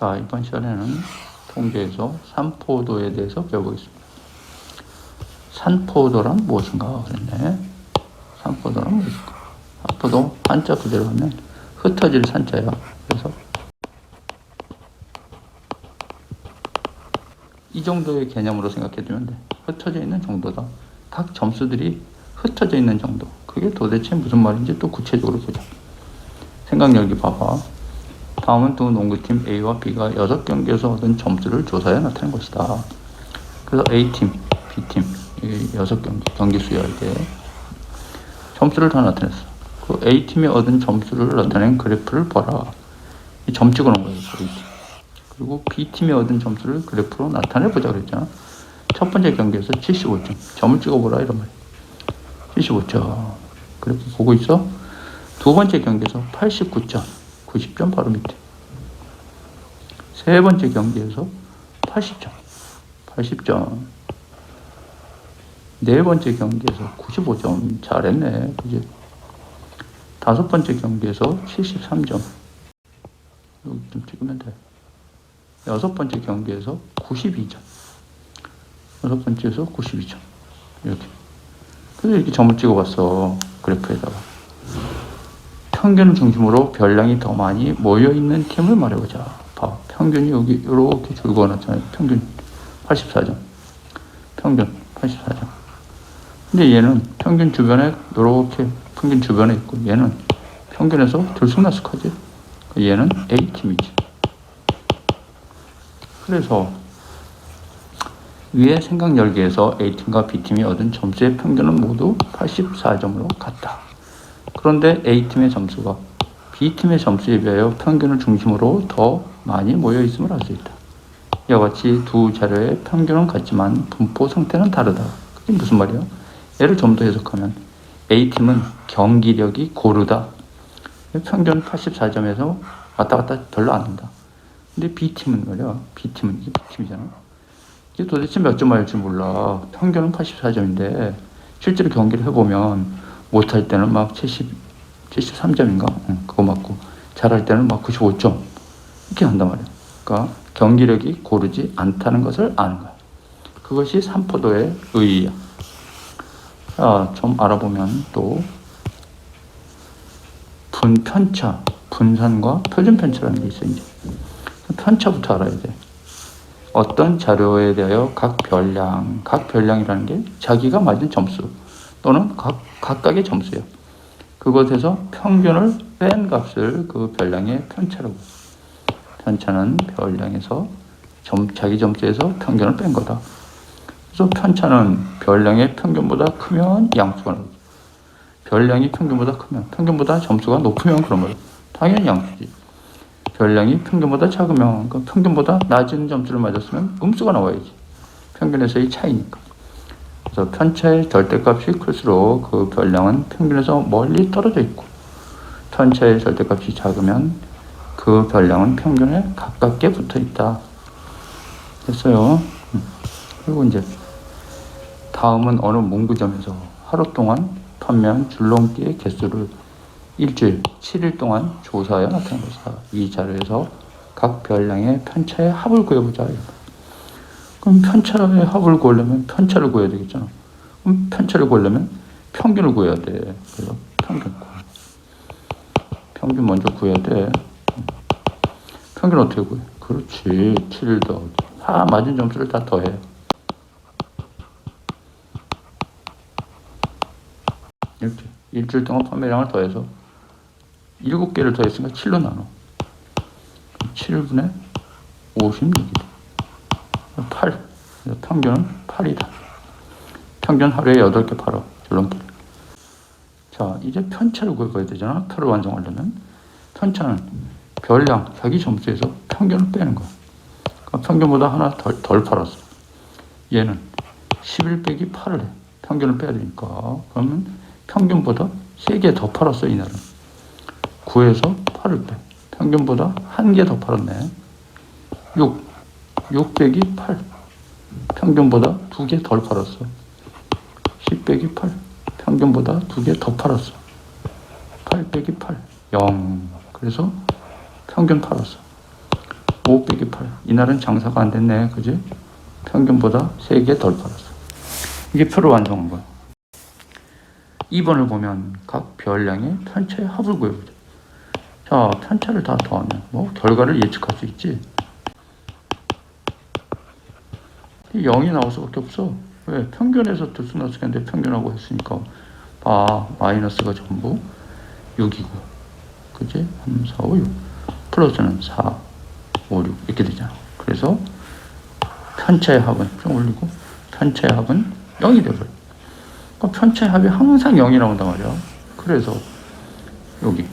자, 이번 시간에는 통계에서 산포도에 대해서 배워보겠습니다. 산포도란 무엇인가 그랬네. 산포도란 무엇인가? 산포도 한자 그대로 하면 흩어질 산자야. 그래서 이 정도의 개념으로 생각해두면 돼. 흩어져 있는 정도다. 각 점수들이 흩어져 있는 정도. 그게 도대체 무슨 말인지 또 구체적으로 보자. 생각 열기 봐봐. 다음은 두 농구팀 A와 B가 6경기에서 얻은 점수를 조사해 나타낸 것이다. 그래서 A팀, B팀, 이 6경기, 경기 수야 이게. 점수를 다 나타냈어. 그 A팀이 얻은 점수를 나타낸 그래프를 봐라. 이 점 찍어 놓은 거예요. 그리고 B팀이 얻은 점수를 그래프로 나타내 보자 그랬잖아. 첫 번째 경기에서 75점. 점을 찍어 보라 이런 말이야. 75점. 그래프 보고 있어? 두 번째 경기에서 89점. 90점 바로 밑에. 세 번째 경기에서 80점. 80점. 네 번째 경기에서 95점. 잘했네. 그지? 다섯 번째 경기에서 73점. 여기 좀 찍으면 돼. 여섯 번째 경기에서 92점. 여섯 번째에서 92점. 이렇게. 그래서 이렇게 점을 찍어봤어. 그래프에다가. 평균 중심으로 별량이 더 많이 모여 있는 팀을 말해보자. 봐. 평균이 여기 이렇게 줄 그어놨잖아요. 평균 84점. 평균 84점. 근데 얘는 평균 주변에 이렇게 평균 주변에 있고 얘는 평균에서 들쑥날쑥하지. 얘는 A팀이지. 그래서 위의 생각 열기에서 A팀과 B팀이 얻은 점수의 평균은 모두 84점으로 같다. 그런데 A팀의 점수가 B팀의 점수에 비하여 평균을 중심으로 더 많이 모여 있음을 알 수 있다. 이와 같이 두 자료의 평균은 같지만 분포 상태는 다르다. 그게 무슨 말이야? 얘를 좀 더 해석하면 A팀은 경기력이 고르다. 평균 84점에서 왔다 갔다 별로 안 한다. 근데 B팀은 말이야. B팀은 이게 B팀이잖아. 이게 도대체 몇점 맞을지 몰라. 평균은 84점인데 실제로 경기를 해보면 못할 때는 막 70, 73점인가? 응, 그거 맞고 잘할 때는 막 95점 이렇게 한단 말이야. 그러니까 경기력이 고르지 않다는 것을 아는 거야. 그것이 삼포도의 의의야. 자, 좀 알아보면 또 분편차, 분산과 표준편차라는 게 있어 이제. 편차부터 알아야 돼. 어떤 자료에 대하여 각 별량, 각 별량이라는 게 자기가 맞은 점수 또는 각, 각각의 점수예요. 그것에서 평균을 뺀 값을 그 별량의 편차라고. 편차는 별량에서 점, 자기 점수에서 평균을 뺀 거다. 그래서 편차는 별량의 평균보다 크면 양수가 나오죠. 별량이 평균보다 크면, 평균보다 점수가 높으면 그런 거예요. 당연히 양수지. 별량이 평균보다 작으면, 그 평균보다 낮은 점수를 맞았으면 음수가 나와야지. 평균에서의 차이니까. 그래서 편차의 절대값이 클수록 그 별량은 평균에서 멀리 떨어져 있고, 편차의 절대값이 작으면 그 별량은 평균에 가깝게 붙어 있다. 됐어요. 음. 그리고 이제 다음은 어느 문구점에서 하루 동안 판매한 줄넘기의 개수를 일주일, 7일 동안 조사하여 나타낸 것이다. 이 자료에서 각 별량의 편차의 합을 구해보자. 그럼 편차의 합을 구하려면 편차를 구해야 되겠잖아. 그럼 편차를 구하려면 평균을 구해야 돼. 그래서 평균. 평균 먼저 구해야 돼. 평균 어떻게 구해? 그렇지. 7일 더. 다 맞은 점수를 다 더해. 이렇게. 일주일 동안 판매량을 더해서 7개를 더했으니까 7로 나눠. 7분의 56이다. 8. 평균은 8이다. 평균 하루에 8개 팔아. 줄넘기. 자, 이제 편차를 구해봐야 되잖아. 표를 완성하려면. 편차는 별량, 자기 점수에서 평균을 빼는 거야. 그러니까 평균보다 하나 덜, 덜 팔았어. 얘는 11 빼기 8을 해. 평균을 빼야 되니까. 그러면 평균보다 3개 더 팔았어, 이날은. 9에서 8을 빼. 평균보다 1개 더 팔았네. 6. 6 빼기 8. 평균보다 2개 덜 팔았어. 10 빼기 8. 평균보다 2개 더 팔았어. 8 빼기 8. 0. 그래서 평균 팔았어. 5 빼기 8. 이날은 장사가 안 됐네. 그지? 평균보다 3개 덜 팔았어. 이게 표를 완성한 거야. 2번을 보면 각 별량의 편차의 합을 구해보자. 자, 편차를 다 더하면 뭐 결과를 예측할 수 있지. 0이 나올 수밖에 없어. 왜? 평균에서 들쑥날쑥했는데 평균하고 했으니까 아 마이너스가 전부 6이고 그지? 3, 4, 5, 6 플러스는 4, 5, 6 이렇게 되잖아. 그래서 편차의 합은 좀 올리고 편차의 합은 0이 되버려. 그러니까 편차의 합이 항상 0이 나온단 말이야. 그래서 여기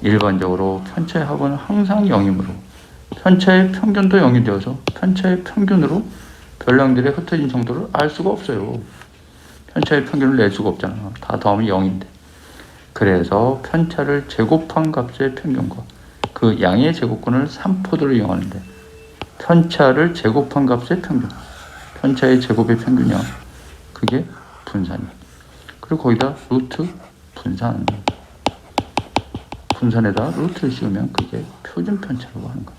일반적으로 편차의 합은 항상 0이므로 편차의 평균도 0이 되어서 편차의 평균으로 별량들의 흩어진 정도를 알 수가 없어요. 편차의 평균을 낼 수가 없잖아. 다 더하면 0인데. 그래서 편차를 제곱한 값의 평균과 그 양의 제곱근을 3포드로 이용하는데 편차를 제곱한 값의 평균, 편차의 제곱의 평균이야. 그게 분산이야. 그리고 거기다 루트 분산. 분산에다 루트를 씌우면 그게 표준 편차라고 하는 거야.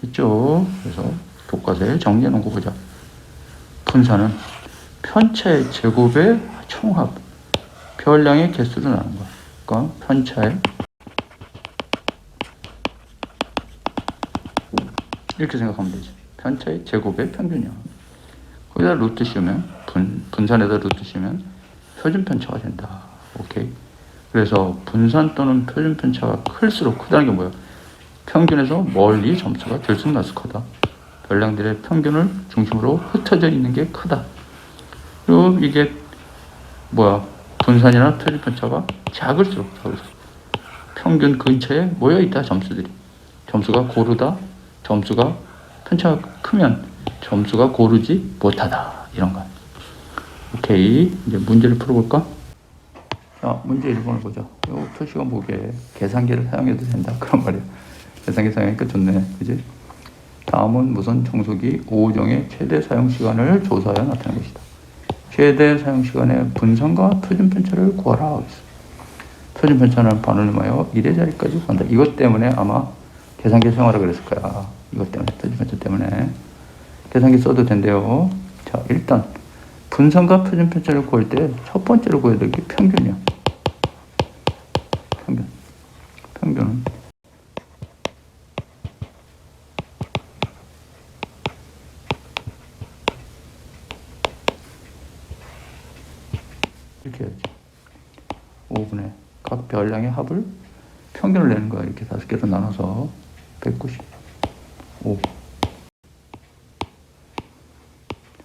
됐죠? 그래서 교과서에 정리해 놓은 거 보자. 분산은 편차의 제곱의 총합, 별량의 개수로 나는 거야. 그러니까 편차의 이렇게 생각하면 되지. 편차의 제곱의 평균이야. 거기다 루트 씌우면 분, 분산에다 루트 씌우면 표준 편차가 된다. 오케이. 그래서 분산 또는 표준 편차가 클수록 크다는 게 뭐야? 평균에서 멀리 점수가 들쑥날쑥하다. 별량들의 평균을 중심으로 흩어져 있는 게 크다. 그리고 이게 뭐야? 분산이나 표준 편차가 작을수록 작을수록 평균 근처에 모여 있다 점수들이. 점수가 고르다. 점수가 편차가 크면 점수가 고르지 못하다. 이런 거. 오케이. 이제 문제를 풀어볼까? 자, 문제 1번을 보자. 요 표시가 뭐게? 계산기를 사용해도 된다. 그런 말이야. 계산기 사용하니까 좋네. 그지? 다음은 무선 청소기 5호종의 최대 사용 시간을 조사하여 나타낸 것이다. 최대 사용 시간의 분산과 표준 편차를 구하라. 표준 편차는 반올림하여 1의 자리까지 구한다. 이것 때문에 아마 계산기 사용하라 그랬을 거야. 이것 때문에 편차 때문에 계산기 써도 된대요. 자, 일단 분산과 표준 편차를 구할 때 첫 번째로 구해야 될 게 평균이야. 평균. 평균은 이렇게 해야지. 5분의 각 별량의 합을 평균을 내는 거야. 이렇게 다섯 개로 나눠서 195,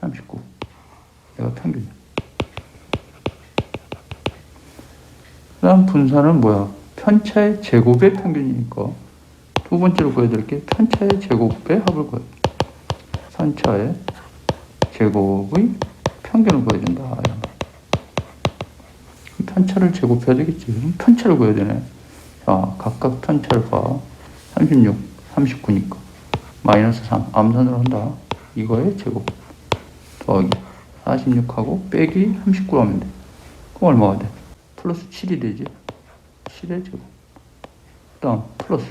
39. 내가 평균이야. 그 다음 분산은 뭐야? 편차의 제곱의 평균이니까 두 번째로 구해야 될게 편차의 제곱의 합을 구해. 편차의 제곱의 평균을 거. 편차를 제곱해야 되겠지. 편차를 구해야 되네. 자, 각각 편차를 봐. 36, 39니까. 마이너스 3. 암산을 한다. 이거의 제곱. 더하기. 46하고 빼기 39 하면 돼. 그럼 얼마가 돼? 플러스 7이 되지. 7의 제곱. 그 다음 플러스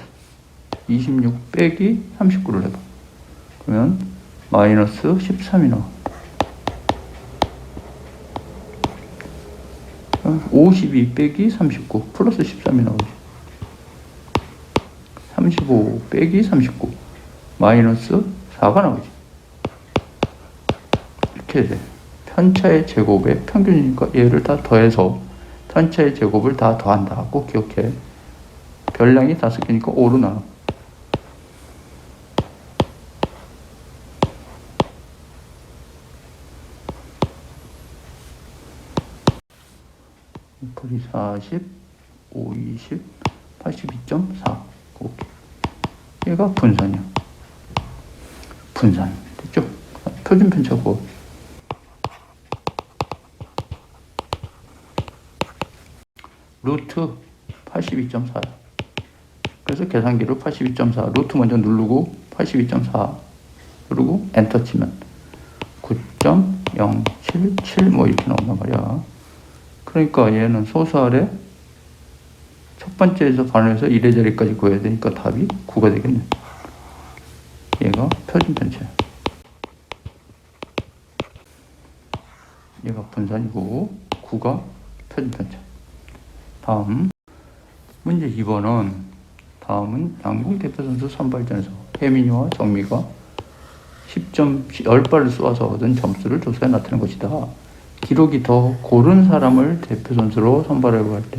26 빼기 39를 해봐. 그러면 마이너스 13이 나와. 52 빼기 39 플러스 13이 나오지. 35 빼기 39 마이너스 4가 나오지. 이렇게 돼. 편차의 제곱의 평균이니까 얘를 다 더해서 편차의 제곱을 다 더한다. 꼭 기억해. 별량이 다섯 개니까 5로 나눠. 풀이 40, 5, 20, 82.4. 오케이. 얘가 분산이야. 분산. 됐죠? 표준 편 차고. 루트 82.4야. 그래서 계산기로 82.4. 루트 먼저 누르고 82.4 누르고 엔터 치면 9.077 뭐 이렇게 나온단 말이야. 그러니까 얘는 소수 아래 첫 번째에서 1의 자리까지 구해야 되니까 답이 9가 되겠네. 얘가 표준 편차야. 얘가 분산이고 9가 표준 편차. 다음 문제 2번은 다음은 양궁 대표 선수 선발전에서 혜민이와 정미가 10점 10발을 쏘아서 얻은 점수를 조사해 나타낸 것이다. 기록이 더 고른 사람을 대표 선수로 선발하려고 할때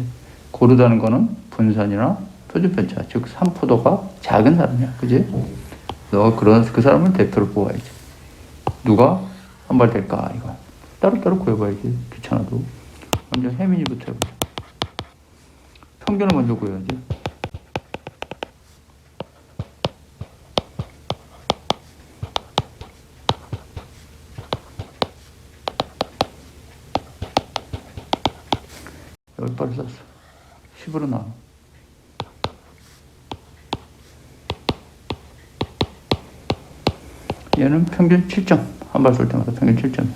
고르다는 거는 분산이나 표준 편차 즉 산포도가 작은 사람이야. 그지? 너 그런 그 사람을 대표로 뽑아야지. 누가 선발될까 이거 따로따로 구해봐야지 귀찮아도 먼저 혜민이부터 해보자. 평균을 먼저 구해야지. 열 발을 쐈어. 10으로 나와. 얘는 평균 7점. 한 발 쏠 때마다 평균 7점.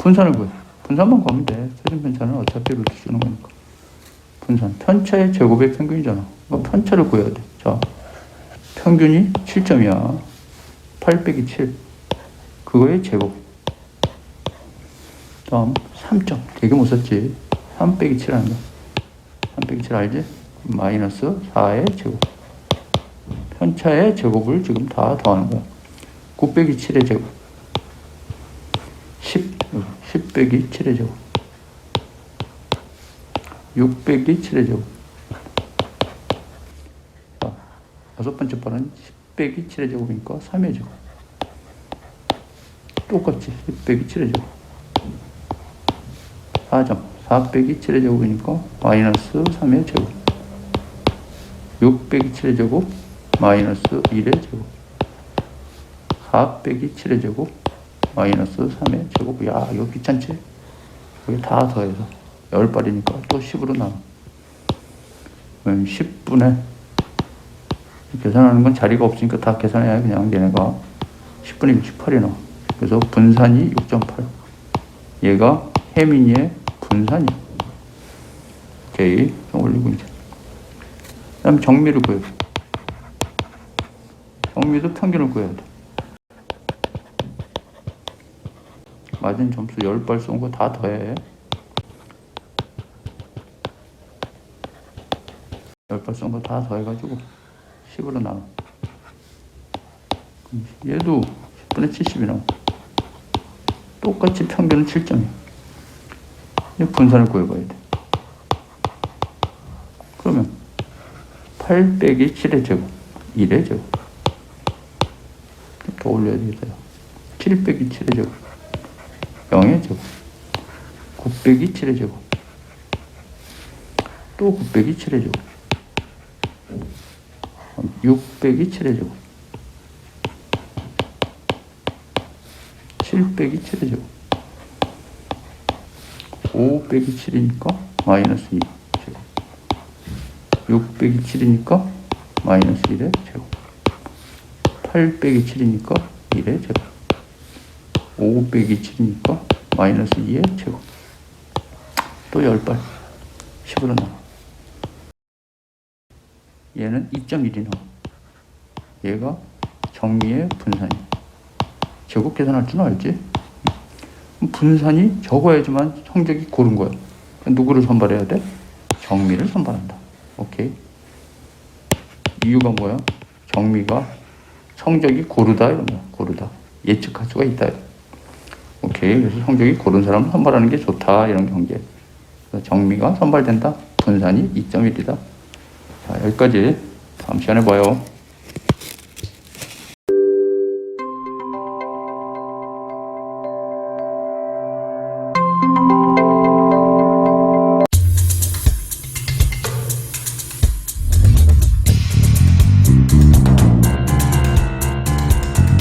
분산을 구해. 분산만 구하면 돼. 표준 편차는 어차피 루트 쓰는 거니까. 분산. 편차의 제곱의 평균이잖아. 그럼 편차를 구해야 돼. 자. 평균이 7점이야. 8 빼기 7. 그거의 제곱. 다음, 3점. 되게 못 썼지. 3 빼기 7 한다. 307 알지? 마이너스 4의 제곱. 편차의 제곱을 지금 다 더하는 거야. 9 7의 제곱. 10, 10 빼기 7의 제곱. 6 빼기 7의 제곱. 자, 다섯 번째 번은 10 빼기 7의 제곱이니까 3의 제곱. 똑같이 10 빼기 7의 제곱. 4점. 4 빼기 7의 제곱이니까 마이너스 3의 제곱. 6 빼기 7의 제곱 마이너스 1의 제곱. 4 빼기 7의 제곱 마이너스 3의 제곱. 야, 이거 귀찮지? 여기 다 더해서 10발이니까 또 10으로 나와. 그럼 10분의 계산하는 건 자리가 없으니까 다 계산해야 그냥 얘네가 10분의 68이 나와. 그래서 분산이 6.8. 얘가 혜민이의 분산이야. 오케이. 좀 올리고 이제. 그 다음에 정미를 구해야 돼. 정미도 평균을 구해야 돼. 맞은 점수 10발 쏜 거 다 더해. 10발 쏜 거 다 더해가지고 10으로 나와. 그럼 얘도 10분의 70이 나와. 똑같이 평균은 7점이야. 이 분산을 구해봐야 돼. 그러면 8 빼기 7의 제곱, 1의 제곱. 더 올려야 되겠어요. 7 빼기 7의 제곱, 0의 제곱. 9 빼기 7의 제곱. 또9 빼기 7의 제곱. 6 빼기 7의 제곱. 7 빼기 7의 제곱. 5 빼기 7이니까 마이너스 2 제곱. 6 빼기 7이니까 마이너스 1의 제곱. 8 빼기 7이니까 1의 제곱. 5 빼기 7이니까 마이너스 2의 제곱. 또 10발. 10으로 나와. 얘는 2.1이 나와. 얘가 정미의 분산이야. 제곱 계산할 줄 알지? 분산이 적어야지만 성적이 고른 거야. 누구를 선발해야 돼? 정미를 선발한다. 오케이. 이유가 뭐야? 정미가 성적이 고르다 이런 거야. 고르다. 예측할 수가 있다. 오케이. 그래서 성적이 고른 사람을 선발하는 게 좋다 이런. 그래서 정미가 선발된다. 분산이 2.1이다. 자 여기까지. 다음 시간에 봐요.